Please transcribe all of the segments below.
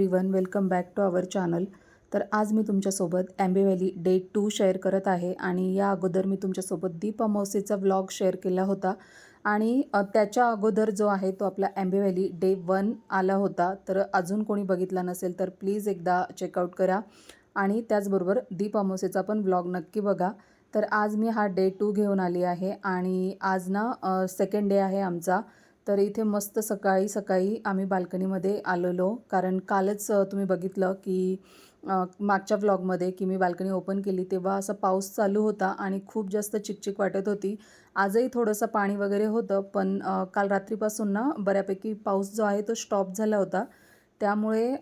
Everyone welcome back to our channel तर आज मी तुमच्यासोबत Aamby valley day two share करत आहे आणि या अगोदर मी तुमच्यासोबत दीप अमावसेचा व्लॉग शेअर केला होता. आणि त्याच्या अगोदर जो आहे तो आपला ॲम्बे व्हॅली डे वन आला होता. तर अजून कोणी बघितला नसेल तर प्लीज एकदा चेकआउट करा. आणि त्याचबरोबर दीप अमावसेचा पण व्लॉग नक्की बघा. तर आज मी हा डे टू घेऊन आली आहे आणि आज ना सेकंड डे आहे आमचा. तर इथे मस्त सकाळी सकाळी आम्ही बाल्कनीमध्ये आलेलो. कारण कालच तुम्ही बघितलं की मागच्या व्लॉगमध्ये की मी बाल्कनी ओपन केली तेव्हा असा पाऊस चालू होता आणि खूप जास्त चिकचिक वाटत होती. आजही थोडंसं पाणी वगैरे होतं पण काल रात्रीपासून ना बऱ्यापैकी पाऊस जो आहे तो स्टॉप झाला होता. त्यामुळे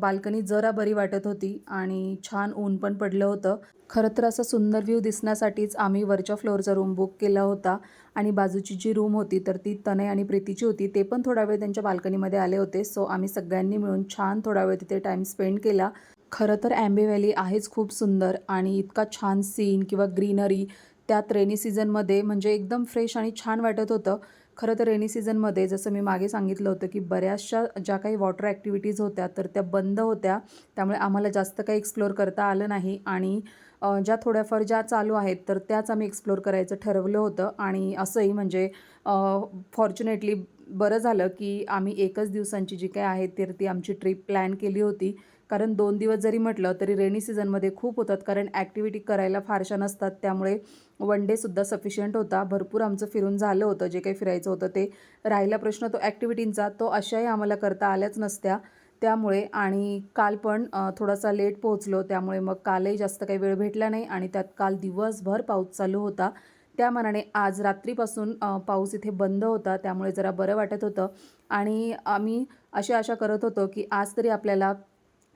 बाल्कनी जरा बरी वाटत होती आणि छान ऊन पण पडलं होतं. खरं तर असं सुंदर व्ह्यू दिसण्यासाठीच आम्ही वरच्या फ्लोअरचा रूम बुक केला होता आणि बाजूची जी रूम होती तर ती तनय आणि प्रीतीची होती. ते पण थोडा वेळ त्यांच्या बाल्कनीमध्ये आले होते सो आम्ही सगळ्यांनी मिळून छान थोडा वेळ तिथे टाईम स्पेंड केला. खरं तर ॲम्बे व्हॅली आहेच खूप सुंदर आणि इतका छान सीन किंवा ग्रीनरी त्यात रेनी सीझनमध्ये म्हणजे एकदम फ्रेश आणि छान वाटत होतं. खरं तर रेनी सीझनमध्ये जसं मी मागे सांगितलं होतं की बऱ्याचशा ज्या काही वॉटर ॲक्टिव्हिटीज होत्या तर त्या बंद होत्या. त्यामुळे आम्हाला जास्त काही एक्सप्लोअर करता आलं नाही आणि ज्या थोड्याफार ज्या चालू आहेत तर त्याच आम्ही एक्सप्लोअर करायचं ठरवलं होतं. आणि असंही म्हणजे फॉर्च्युनेटली बरं झालं की आम्ही एकच दिवसांची जी काय आहे तर ती आमची ट्रिप प्लॅन केली होती. कारण दोन दिवस जरी म्हटलं तरी रेनी सीझनमध्ये खूप होतात कारण ॲक्टिव्हिटी करायला फारशा नसतात. त्यामुळे वन डेसुद्धा सफिशियंट होता. भरपूर आमचं फिरून झालं होतं जे काही फिरायचं होतं ते. राहिला प्रश्न तो ॲक्टिव्हिटींचा तो अशाही आम्हाला करता आल्याच नसत्या. त्यामुळे आणि काल पण थोडासा लेट पोहोचलो. त्यामुळे मग कालही जास्त काही वेळ भेटला नाही आणि त्यात काल दिवसभर पाऊस चालू होता. त्या मनाने आज रात्रीपासून पाऊस इथे बंद होता त्यामुळे जरा बरं वाटत होतं. आणि आम्ही अशी आशा करत होतो की आज तरी आपल्याला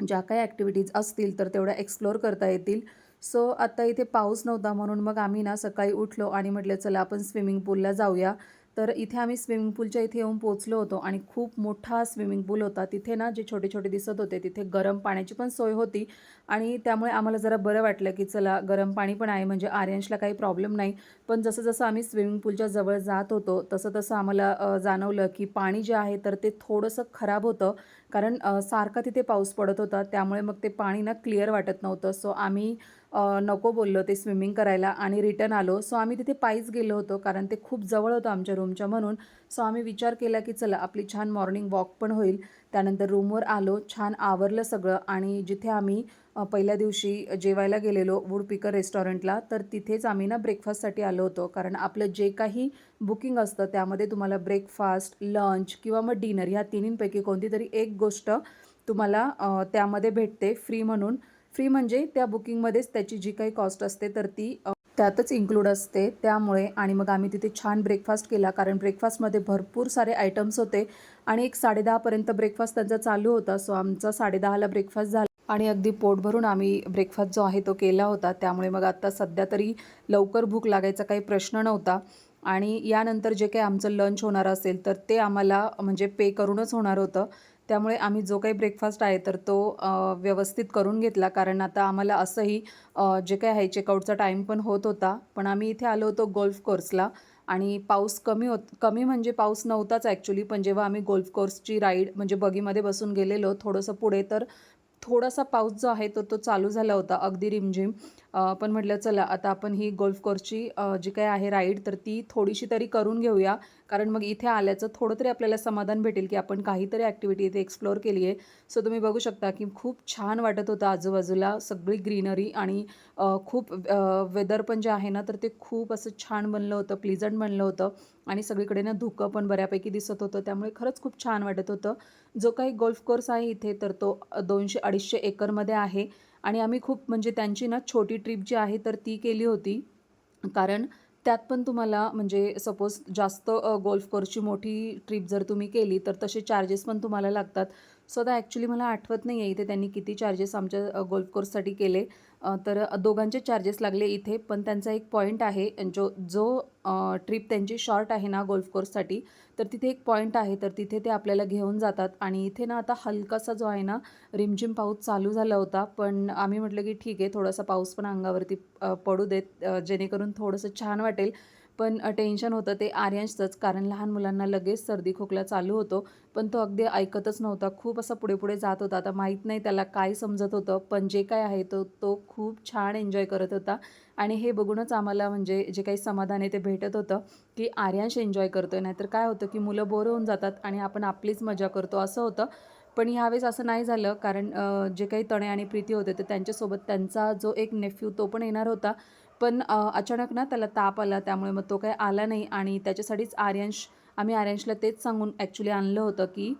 ज्या काही ॲक्टिव्हिटीज असतील तर तेवढ्या एक्सप्लोअर करता येतील. सो आता इथे पाऊस नव्हता म्हणून मग आम्ही ना सकाळी उठलो आणि म्हटलं चला आपण स्विमिंग पूलला जाऊया. तर इथे आम्ही स्विमिंग पूलच्या इथे येऊन पोचलो होतो आणि खूप मोठा स्विमिंग पूल होता. तिथे ना जे छोटे छोटे दिसत होते तिथे गरम पाण्याची पण सोय होती आणि त्यामुळे आम्हाला जरा बरं वाटलं की चला गरम पाणी पण आहे म्हणजे आर्यंशला काही प्रॉब्लेम नाही. पण जसं जसं आम्ही स्विमिंग पूलच्या जवळ जात होतो तसं तसं आम्हाला जाणवलं की पाणी जे आहे तर ते थोडंसं खराब होतं कारण सारखा तिथे पाऊस पडत होता त्यामुळे मग ते पाणी ना क्लिअर वाटत नव्हतं. सो आम्ही नको बोललो ते स्विमिंग करायला आणि रिटर्न आलो. सो आम्ही तिथे पायीच गेलो होतो कारण ते खूप जवळ होतं आमच्या रूमच्या म्हणून. सो आम्ही विचार केला की चला आपली छान मॉर्निंग वॉक पण होईल. त्यानंतर रूमवर आलो छान आवरलं सगळं आणि जिथे आम्ही पहिल्या दिवशी जेवायला गेलेलो वुडपिकर रेस्टॉरंटला तर तिथेच आम्ही ना ब्रेकफास्टसाठी आलो होतो. कारण आपलं जे काही बुकिंग असतं त्यामध्ये तुम्हाला ब्रेकफास्ट लंच किंवा मग डिनर ह्या तिन्हींपैकी कोणती तरी एक गोष्ट तुम्हाला त्यामध्ये भेटते फ्री म्हणून. फ्री म्हणजे त्या बुकिंगमध्येच त्याची जी काही कॉस्ट असते तर ती त्यातच इन्क्लूड असते. त्यामुळे आणि मग आम्ही तिथे छान ब्रेकफास्ट केला. कारण ब्रेकफास्टमध्ये भरपूर सारे आयटम्स होते. आणि एक साडेदहापर्यंत ब्रेकफास्ट त्यांचा चालू होता. सो आमचा साडेदहाला ब्रेकफास्ट झाला. आणि अगदी पोट भरून आम्ही ब्रेकफास्ट जो आहे तो केला होता. त्यामुळे मग आत्ता सध्या तरी लवकर भूक लागायचा काही प्रश्न नव्हता. आणि यानंतर जे काही आमचं लंच होणार असेल तर ते आम्हाला म्हणजे पे करूनच होणार होतं. त्यामुळे आम्ही जो काही ब्रेकफास्ट आहे तर तो व्यवस्थित करून घेतला. कारण आता आम्हाला असंही जे काही आहे चेकआउटचा टाईम पण होत होता. पण आम्ही इथे आलो होतो गोल्फ कोर्सला आणि पाऊस कमी होत कमी म्हणजे पाऊस नव्हताच ॲक्च्युली पण जेव्हा आम्ही गोल्फ कोर्सची राईड म्हणजे बगीमध्ये बसून गेलेलो थोडंसं पुढे तर थोडासा पाऊस जो आहे तो तो चालू झाला होता. अगदी रिमझिम. पण म्हटलं चला आता आपण ही गोल्फ कोर्सची जी काय आहे राईड तर ती थोडीशी तरी करून घेऊया. कारण मग इथे आल्याचं थोडं तरी आपल्याला समाधान भेटेल की आपण काहीतरी ॲक्टिव्हिटी इथे एक्सप्लोअर केली आहे. सो तुम्ही बघू शकता की खूप छान वाटत होतं आजूबाजूला सगळी ग्रीनरी आणि खूप वेदर पण जे आहे ना तर ते खूप असं छान बनलं होतं प्लिझंट बनलं होतं. आणि सगळीकडे ना धुकं पण बऱ्यापैकी दिसत होतं. त्यामुळे खरंच खूप छान वाटत होतं. जो काही गोल्फ कोर्स आहे इथे तर तो दोनशे अडीचशे एकरमध्ये आहे. आणि आम्ही खूप म्हणजे त्यांची ना छोटी ट्रिप जी आहे तर ती केली होती. कारण त्यात पण तुम्हाला म्हणजे सपोज जास्त गोल्फ कोर्सची मोठी ट्रिप जर तुम्ही केली तर तसे चार्जेस पण तुम्हाला लागतात. सो आता ॲक्च्युली मला आठवत नाही आहे इथे त्यांनी किती चार्जेस आमच्या गोल्फ कोर्ससाठी केले. तर दोघांचे चार्जेस लागले इथे. पण त्यांचा एक पॉईंट आहे जो जो ट्रिप त्यांची शॉर्ट आहे ना गोल्फ कोर्ससाठी तर तिथे एक पॉईंट आहे. तर तिथे ते आपल्याला घेऊन जातात. आणि इथे ना आता हलकासा जो आहे ना रिमझिम पाऊस चालू झाला होता. पण आम्ही म्हटलं की ठीक आहे थोडासा पाऊस पण अंगावरती पडू देत जेणेकरून थोडंसं छान वाटेल. पण टेन्शन होतं ते आर्यांचंच. कारण लहान मुलांना लगेच सर्दी खोकला चालू होतो. पण तो अगदी ऐकतच नव्हता. खूप असा पुढे पुढे जात होता. आता माहीत नाही त्याला काय समजत होतं. पण जे काय आहे तो तो खूप छान एन्जॉय करत होता. आणि हे बघूनच आम्हाला म्हणजे जे काही समाधान आहे ते भेटत होतं की आर्यांश एन्जॉय करतो आहे नाहीतर काय होतं की मुलं बोर होऊन जातात आणि आपण आपलीच मजा करतो असं होतं. पण ह्यावेळेस असं नाही झालं. कारण जे काही तणे आणि प्रीती होते तर त्यांच्यासोबत त्यांचा जो एक नेफ्यू तो पण येणार होता. पण अचानक ना त्याला ताप आला त्यामुळे मग तो काही आला नाही आणि त्याच्यासाठीच आर्यांश आम्ही आर्यांशला तेच सांगून ॲक्च्युली आणलं होतं की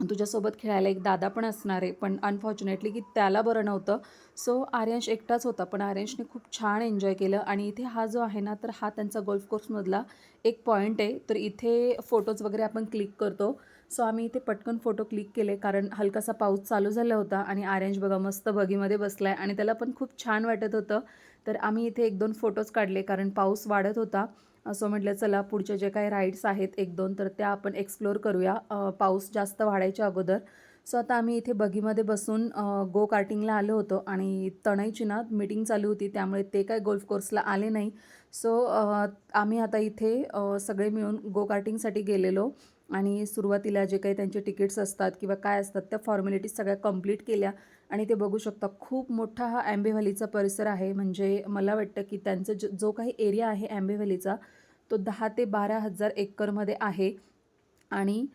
तुझ्यासोबत खेळायला एक दादा पण असणार आहे पण अनफॉर्च्युनेटली की त्याला बरं नव्हतं. सो आर्यांश एकटाच होता पण आर्यांशने खूप छान एन्जॉय केलं आणि इथे हा जो आहे ना तर हा त्यांचा गोल्फ कोर्समधला एक पॉईंट आहे. तर इथे फोटोज वगैरे आपण क्लिक करतो. सो आम्ही इथे पटकन फोटो क्लिक केले कारण हलकासा पाऊस चालू झाला होता आणि आर्यांश बघा मस्त बगीमध्ये बसला आहे आणि त्याला पण खूप छान वाटत होतं. तर आम्ही इथे एक दोन फोटोज काढले कारण पाऊस वाढत होता. असं म्हटलं चला पुढच्या जे काही राईड्स आहेत एक दोन तर त्या आपण एक्सप्लोअर करूया. पाऊस जास्त वाढायच्या अगोदर. सो आता आम्ही इथे बगीमध्ये बसून गो कार्टिंगला आलो होतो आणि तणाईची ना मीटिंग चालू होती त्यामुळे ते काय गोल्फ कोर्सला आले नाही. सो आम्ही आता इथे सगळे मिळून गो कार्टिंगसाठी गेलेलो आणि सुरुवातीला जे काही त्यांचे तिकीट्स असतात किंवा काय असतात त्या फॉर्मॅलिटीज सगळ्या कंप्लीट केल्या. आणि ते बघू शकता. खूप मोठा हा ॲम्बे परिसर आहे. म्हणजे मला वाटतं की त्यांचं जो जो काही एरिया आहे ॲम्बे तो दहा ते बारा हजार एकरमध्ये आहे. आणि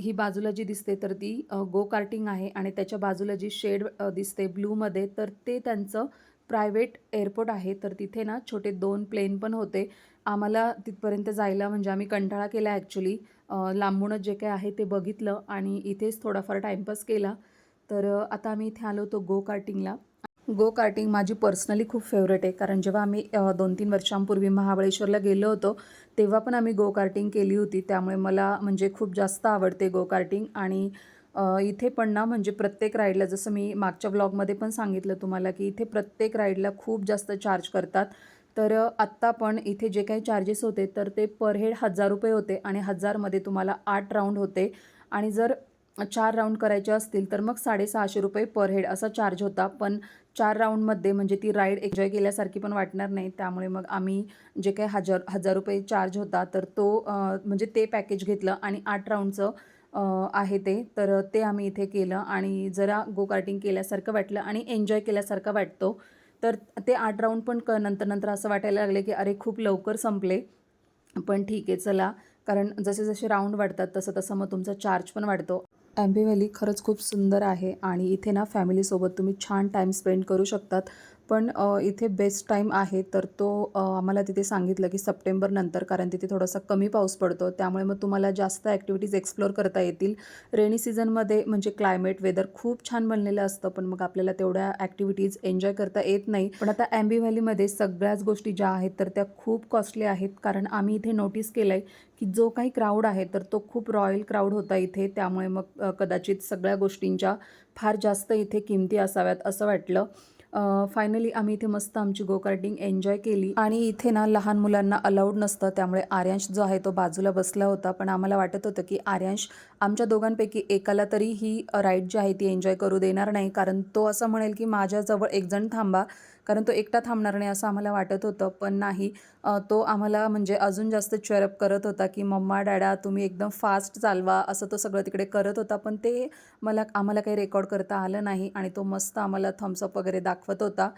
ही बाजूला जी दिसते तर ती गो कार्टिंग आहे. आणि त्याच्या बाजूला जी शेड दिसते ब्लूमध्ये तर ते त्यांचं प्रायव्हेट एअरपोर्ट आहे. तर तिथे ना छोटे दोन प्लेन पण होते. आम्हाला तिथपर्यंत जायला म्हणजे आम्ही कंटाळा केला ॲक्च्युली लांबूनच जे काय आहे ते बघितलं आणि इथेच थोडाफार टाईमपास केला. तर आता आम्ही इथे आलो होतो गो कार्टिंगला गो कार्टिंग माझी पर्सनली खूप फेवरेट आहे. कारण जेव्हा आम्ही दोन तीन वर्षांपूर्वी महाबळेश्वरला गेलो होतो तेव्हा पण आम्ही गो कार्टिंग केली होती. त्यामुळे मला म्हणजे खूप जास्त आवडते गो कार्टिंग आणि इथे पण ना म्हणजे प्रत्येक राईडला जसं मी मागच्या ब्लॉगमध्ये पण सांगितलं तुम्हाला की इथे प्रत्येक राईडला खूप जास्त चार्ज करतात. तर आत्ता पण इथे जे काही चार्जेस होते तर ते पर हेड हजार रुपये होते. आणि हजारमध्ये तुम्हाला आठ राऊंड होते. आणि जर चार राऊंड करायचे असतील तर मग साडेसहाशे रुपये पर हेड असा चार्ज होता. पण चार राऊंडमध्ये म्हणजे ती राईड एन्जॉय केल्यासारखी पण वाटणार नाही. त्यामुळे मग आम्ही जे काही हजार हजार रुपये चार्ज होता तर तो म्हणजे ते पॅकेज घेतलं आणि आठ राऊंडचं आहे ते. तर ते आम्ही इथे केलं आणि जरा गो कार्टिंग केल्यासारखं वाटलं आणि एन्जॉय केल्यासारखं वाटतो. तर ते आठ राऊंड पण क नंतर नंतर असं वाटायला लागले की अरे खूप लवकर संपले. पण ठीक आहे चला. कारण जसे जसे राऊंड वाढतात तसं तसं मग तुमचा चार्ज पण वाढतो. ॲम्बे व्हॅली खरंच खूप सुंदर आहे आणि इथे ना फॅमिलीसोबत तुम्ही छान टाईम स्पेंड करू शकतात. पण इथे बेस्ट टाईम आहे. तर तो आम्हाला तिथे सांगितलं की सप्टेंबर नंतर कारण तिथे थोडासा कमी पाऊस पडतो. त्यामुळे मग तुम्हाला जास्त ॲक्टिव्हिटीज एक्सप्लोअर करता येतील. रेनी सीझनमध्ये म्हणजे क्लायमेट वेदर खूप छान बनलेलं असतं. पण मग आपल्याला तेवढ्या ॲक्टिव्हिटीज एन्जॉय करता येत नाही. पण आता ॲम्बी व्हॅलीमध्ये सगळ्याच गोष्टी ज्या आहेत तर त्या खूप कॉस्टली आहेत. कारण आम्ही इथे नोटीस केलं आहे की जो काही क्राऊड आहे तर तो खूप रॉयल क्राऊड होता इथे. त्यामुळे मग कदाचित सगळ्या गोष्टींच्या फार जास्त इथे किमती असाव्यात असं वाटलं. फायनली आम्ही इथे मस्त आमची गो कार्टिंग एन्जॉय केली. आणि इथे ना लहान मुलांना अलाउड नसतं. त्यामुळे आर्यांश जो आहे तो बाजूला बसला होता. पण आम्हाला वाटत होतं की आर्यांश आमच्या दोघांपैकी एकाला तरी ही राईड जी आहे ती एन्जॉय करू देणार नाही. कारण तो असं म्हणेल की माझ्याजवळ एक जण थांबा. कारण तो एकटा थांबणार नाही असं आम्हाला वाटत होतं. पण नाही तो आम्हाला म्हणजे अजून जास्त चेअरअप करत होता की मम्मा डॅडा तुम्ही एकदम फास्ट चालवा असं तो सगळं तिकडे करत होता. पण ते मला आम्हाला काही रेकॉर्ड करता आलं नाही आणि तो मस्त आम्हाला थम्सअप वगैरे दाखवत होता.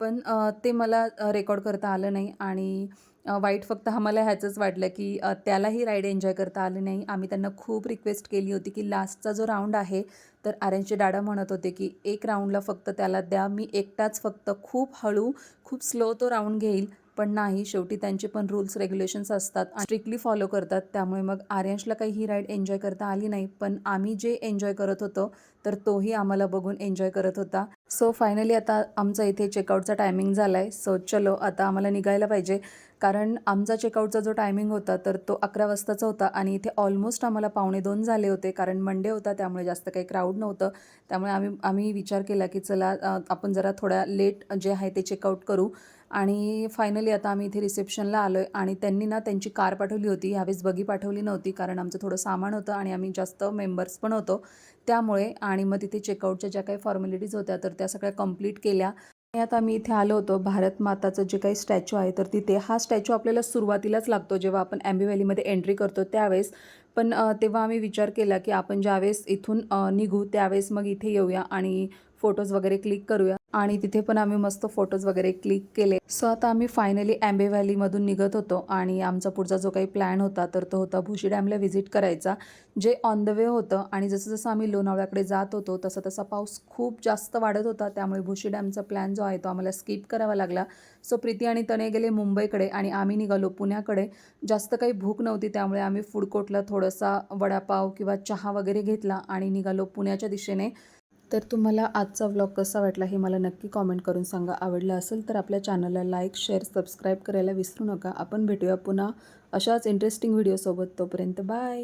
पण ते मला रेकॉर्ड करता आलं नाही आणि वाईट फक्त आम्हाला ह्याचंच वाटलं की त्यालाही राईड एन्जॉय करता आली नाही. आम्ही त्यांना खूप रिक्वेस्ट केली होती की लास्टचा जो राऊंड आहे तर आर्यनचे डाडा म्हणत होते की एक राऊंडला फक्त त्याला द्या मी एकटाच फक्त खूप हळू खूप स्लो तो राऊंड घेईल. पण नाही शेवटी त्यांचे पण रूल्स रेग्युलेशन्स असतात स्ट्रिक्टली फॉलो करतात. त्यामुळे मग आर्यांशला काही ही राईड एन्जॉय करता आली नाही. पण आम्ही जे एन्जॉय करत होतो तर तोही आम्हाला बघून एन्जॉय करत होता. सो फायनली आता आमचा इथे चेकआउटचा टायमिंग झाला आहे सो चलो आता आम्हाला निघायला पाहिजे. कारण आमचा चेकआउटचा जो टायमिंग होता तर तो अकरा वाजताचा होता आणि इथे ऑलमोस्ट आम्हाला पावणे दोन झाले होते कारण मंडे होता त्यामुळे जास्त काही क्राऊड नव्हतं. त्यामुळे आम्ही आम्ही विचार केला की चला आपण जरा थोड्या लेट जे आहे ते चेकआउट करू. आणि फायनली आता आम्ही इथे रिसेप्शनला आलो आहे आणि त्यांनी ना त्यांची कार पाठवली होती. ह्यावेळेस बगी पाठवली नव्हती कारण आमचं थोडं सामान होतं आणि आम्ही जास्त मेंबर्स पण होतो. त्यामुळे आणि मग तिथे चेकआउटच्या ज्या काही फॉर्मॅलिटीज होत्या तर त्या सगळ्या कंप्लीट केल्या. आता आम्ही इथे आलो होतो भारत माताचं जे काही स्टॅच्यू आहे तर तिथे हा स्टॅच्यू आपल्याला सुरुवातीलाच लागतो जेव्हा आपण अँबी व्हॅलीमध्ये एंट्री करतो त्यावेळेस. पण तेव्हा आम्ही विचार केला की आपण ज्यावेळेस इथून निघू त्यावेळेस मग इथे येऊया आणि फोटोज वगैरे क्लिक करूया. आणि तिथे पण आम्ही मस्त फोटोज वगैरे क्लिक केले. सो आता आम्ही फायनली अँबे व्हॅलीमधून निघत होतो आणि आमचा पुढचा जो काही प्लॅन होता तर तो होता भुशी डॅमला व्हिजिट करायचा जे ऑन द वे होतं. आणि जसं जसं आम्ही लोणावळ्याकडे जात होतो तसा तसा पाऊस खूप जास्त वाढत होता. त्यामुळे भुशी डॅमचा प्लॅन जो आहे तो आम्हाला स्किप करावा लागला. सो प्रीती आणि तने गेले मुंबईकडे आणि आम्ही निघालो पुण्याकडे. जास्त काही भूक नव्हती त्यामुळे आम्ही फूड कोर्टला थोडासा वडापाव किंवा चहा वगैरे घेतला आणि निघालो पुण्याच्या दिशेने. तर तुम्हाला आजचा व्लॉग कसा वाटला हे मला नक्की कॉमेंट करून सांगा. आवडला असेल तर आपल्या चॅनलला लाईक शेअर सबस्क्राईब करायला विसरू नका. आपण भेटूया पुन्हा अशाच इंटरेस्टिंग व्हिडिओसोबत तोपर्यंत बाय